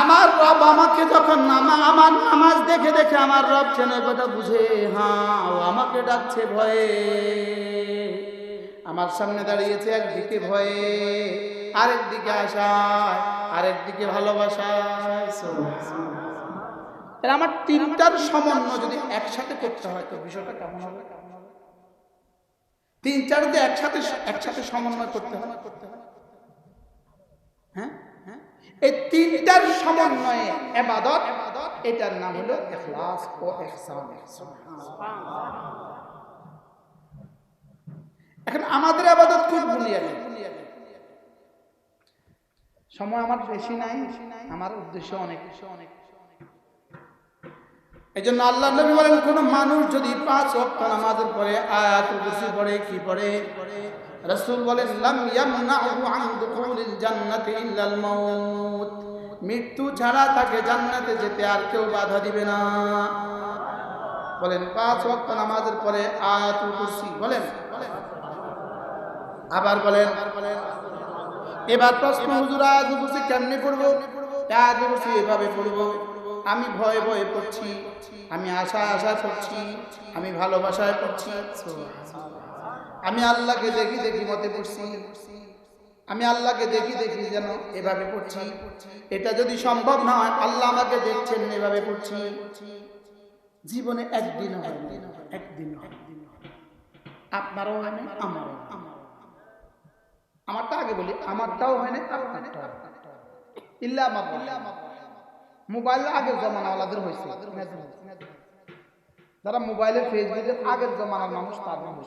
আমার রব আমাকে যখন আমার নামাজ দেখে দেখে আমার রব চেনে কথা বুঝে হ্যাঁ আমাকে ডাকছে ভয়ে। আমার সামনে দাঁড়িয়েছে একদিকে ভয়ে আরেক দিকে আশায় আরেক দিকে ভালোবাসায় আমার তিনটার সমন্বয় যদি একসাথে করতে হয়, তো বিষয়টা কেমন হবে? তিন চার দিয়ে একসাথে একসাথে সমন্বয় করতে হয় করতে হ্যাঁ এই তিনটার সমন্বয়ে এবাদত, এটার নাম হলো ইখলাস ও ইহসান। এখন আমাদের আবাদত খুব বুনিয়াদি। সময় আমার বেশি নাই, আমার উদ্দেশ্য অনেক। অনেক এই জন্য আল্লাহ নবী বলেন, কোন মানুষ যদি পাঁচ ওয়াক্ত নামাজের পরে কুরসি পড়ে, কি পড়ে? রাসূল বলেন, লাম ইয়ামনাহু আন দুখুলিল জান্নাতি ইল্লাল মাউত। মৃত্যু ছাড়া তাকে জান্নাতে যেতে আর কেউ বাধা দিবে না। বলেন, পাঁচ ওয়াক্ত নামাজের পরে আয়াতুল কুরসি বলেন। আবার বলেন, এবার প্রশ্ন, হুজুর, আয়াতুল কুরসি কেমনে পড়ব? আয়াতুল কুরসি এভাবে পড়ব। আমি ভয়ে ভয়ে পড়ছি, আমি আশা আশা করছি আমি ভালোবাসায় পড়ছি। আমি আল্লাহকে দেখি দেখি মতে পড়ছি। আমি আল্লাহকে দেখি দেখি যেন এভাবে পড়ছি। এটা যদি সম্ভব না হয়, আল্লাহ আমাকে দেখছেন এভাবে পড়ছি। জীবনে একদিন একদিন হয়। আপনারও হয় না, আমারও আমারটা আগে বলি, আমারটাও হয় না আপনারটাও ইল্লা মোবাইল আগের জমানাওয়ালাদের হয়েছে যারা মোবাইলের ফেসবুকের আগের জমানার মানুষ তার মানুষ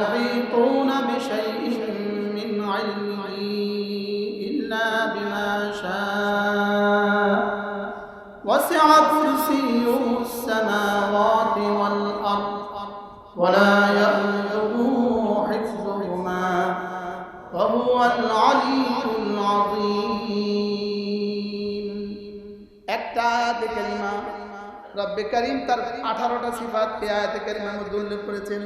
يحيطون بشيء من علمه إلا بما شاء. وسع كرسيه السماوات والأرض ولا يؤوده حفظهما. وهو العلي রব্বে করিম তার আঠারোটা সিফাত আয়াতে কারিমার মধ্যে উল্লেখ করেছেন।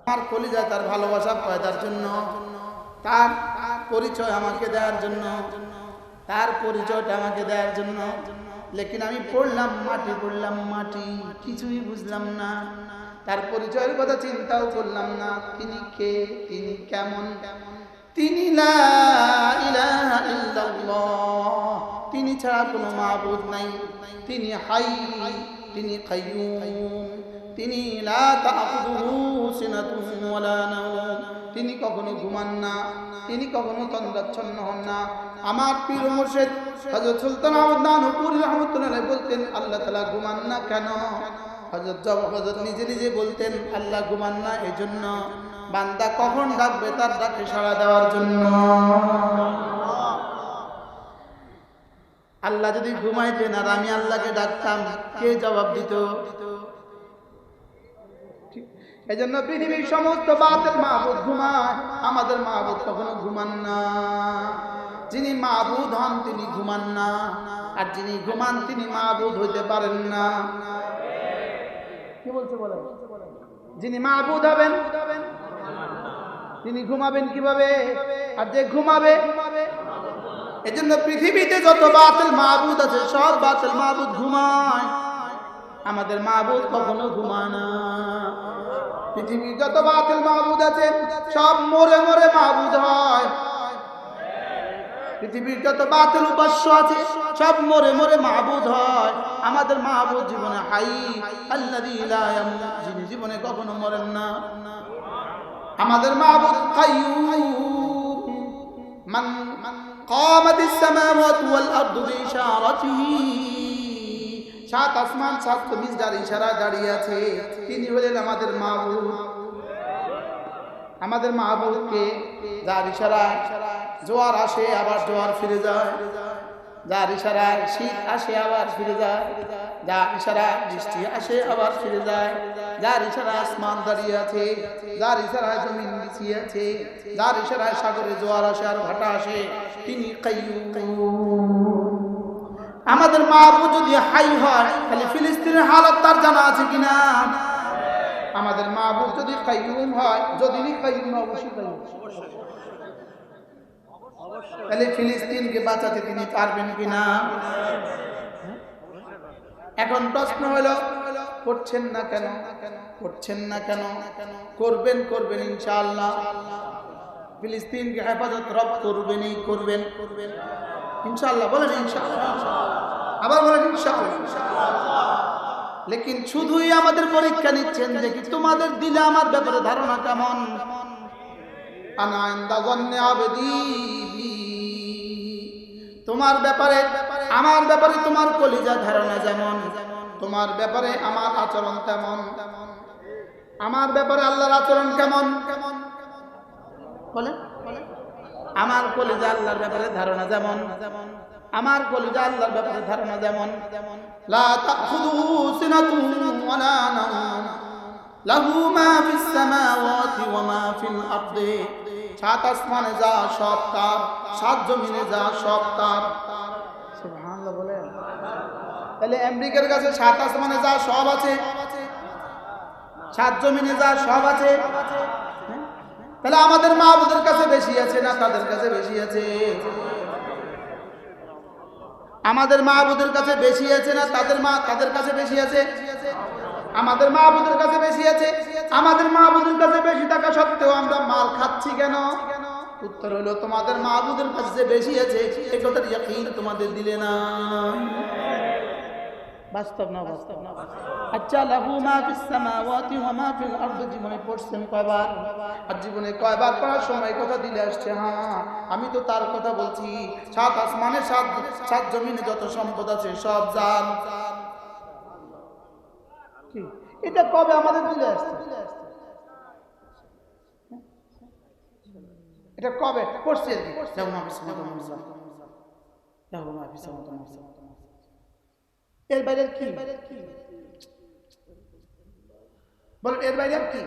আমার কলিজায় তার ভালোবাসা পয়দার জন্য, তার পরিচয় আমাকে দেওয়ার জন্য, তার পরিচয়টা আমাকে দেওয়ার জন্য। লেকিন আমি পড়লাম মাটি পড়লাম মাটি, কিছুই বুঝলাম না। তার পরিচয়ের কথা চিন্তাও করলাম না, তিনি কে, তিনি কেমন? তিনি লা ইলাহা ইল্লাল্লাহ। তিনি ছাড়া কোনো মাবুদ নাই। তিনি হাই, তিনি তিনি তিনি কখনো ঘুমান না, তিনি কখনো তন্দ্রাচ্ছন্ন হন না। আমার পীর মুর্শিদ হযরত সুলতান আহমদ নানুপুরি রহমতুল্লাহ বলতেন, আল্লাহ তাআলা ঘুমান না কেন? হযরত জব হযরত নিজে নিজে বলতেন, আল্লাহ ঘুমান না এজন্য। বান্দা কখন ডাকবে তার ডাকে সাড়া দেওয়ার জন্য। আল্লাহ যদি ঘুমাইতেন আর আমি আল্লাহকে ডাকতাম, কে জবাব দিত? এই জন্য পৃথিবীর সমস্ত বাতের মাহবুদ ঘুমায়, আমাদের মাহবুদ কখনো ঘুমান না। যিনি মাহবুদ হন, তিনি ঘুমান না। আর যিনি ঘুমান, তিনি মাহবুদ হইতে পারেন না। কি বলছে বলে যিনি মাহবুদ হবেন, তিনি ঘুমাবেন কীভাবে? আর যে ঘুমাবে এই জন্য পৃথিবীতে যত বাতিল মাহবুদ আছে, সব বাতিল মাহবুদ ঘুমায়। আমাদের মাহবুদ কখনো ঘুমায় না। পৃথিবীর যত বাতিল মাহবুদ আছে, সব মরে মরে মাহবুদ হয়। পৃথিবীর যত বাতিল উপাস্য আছে, সব মরে মরে মাহবুদ হয়। আমাদের মাহবুদ জীবনে হাই আল্লাহ যিনি জীবনে কখনো মরেন না। আমাদের মাহবুদ মান قامت السماوات والأرض بإشارته সাত আসমান সাত জমিন যার ইশারায় দাঁড়িয়ে আছে তিনি হলেন আমাদের মাহবুব আমাদের মাহবুবকে যার ইশারায় জোয়ার আসে আবার জোয়ার ফিরে যায় যার ইশারায় শীত আসে আবার ফিরে যায় যার ইশারায় বৃষ্টি আসে আবার ফিরে যায় যার ইশারায় আসমান দাঁড়িয়ে আছে যার ইশারায় জমিন আছে যার ইশারায় সাগরে জোয়ার আসে আর ভাটা আসে তিনি আমাদের মা আবু যদি হাই হয় তাহলে ফিলিস্তিনের হালত তার জানা আছে কিনা? আমাদের মা আবু যদি কাইয়ুম হয় যদি হয়, অবশ্যই তাহলে ফিলিস্তিনকে বাঁচাতে তিনি পারবেন কিনা? এখন প্রশ্ন হলো, করছেন না কেন? করছেন না কেন? করবেন করবেন ইনশাআল্লাহ। ফিলিস্তিনকে হেফাজত রব করবেনই করবেন করবেন। ইনশাআল্লাহ, বলেন ইনশাআল্লাহ। আবার বলেন ইনশাআল্লাহ। লেকিন শুধুই আমাদের পরীক্ষা নিচ্ছেন যে কি তোমাদের দিলে আমার ব্যাপারে ধারণা কেমন? আনা আবদি। তোমার ব্যাপারে, আমার ব্যাপারে তোমার কলিজা ধারণা যেমন, তোমার ব্যাপারে আমার আচরণ তেমন। আমার ব্যাপারে আল্লাহর আচরণ কেমন? কেমন বলে আমার কলিজা আল্লাহর ব্যাপারে ধারণা যেমন, আমার কলিজা আল্লাহর ব্যাপারে ধারণা যেমন। নাওম লাহু মা ফিস সামাওয়াতি ওয়া মা ফিল আরদি। সাত আসমানে যা সব তার, সাত জমিনে যা সব তার। তাহলে আমেরিকার কাছে সাত আসমানে যা সব আছে, সাত জমিনে যা সব আছে হ্যাঁ? তাহলে আমাদের মা বোদের কাছে বেশি আছে না তাদের কাছে বেশি আছে? আমাদের মা বোদের কাছে বেশি আছে না তাদের মা তাদের কাছে বেশি আছে? আমাদের মা বোদের কাছে বেশি আছে। আমাদের মা বোদের কাছে বেশি থাকা সত্ত্বেও আমরা মাল খাচ্ছি কেন? উত্তর হলো, তোমাদের মা বোদের কাছে বেশি আছে, এ কথার ইয়াকিন তোমাদের দিলে না। আচ্ছা হ্যাঁ। আমি তো তার কথা বলছি, সাত আসমানে সাত সাত জমিনে যত সম্পদ আছে সব জান। এটা কবে আমাদের দিলে আসছে? এটা কবে? পড়ছি আর কি? লাহু মা ফিস সামাওয়াতি ওয়া মা ফিল আরদি লাহু মা ফিস সামাওয়াতি ওয়া মা ফিল আরদি এর বাইরে কি? বলেন এর বাইরে কি?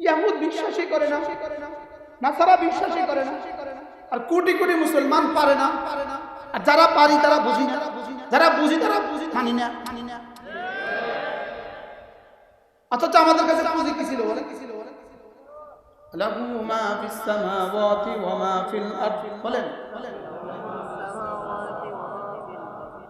ইয়াহুদ বিশ্বাসই করে না। নাসারা বিশ্বাসই করে না। আর কোটি কোটি মুসলমান পারে না। আর যারা পারি তারা বুঝি না। যারা বুঝি, তারা বুঝি থানি না থানি না। অথচ আমাদের কাছে পুঁজি কি ছিল বলে কি ছিল বলে? লাহু মা ফিস সামাওয়াতি ওয়া মা ফিল আরদ। বলেন বলেন।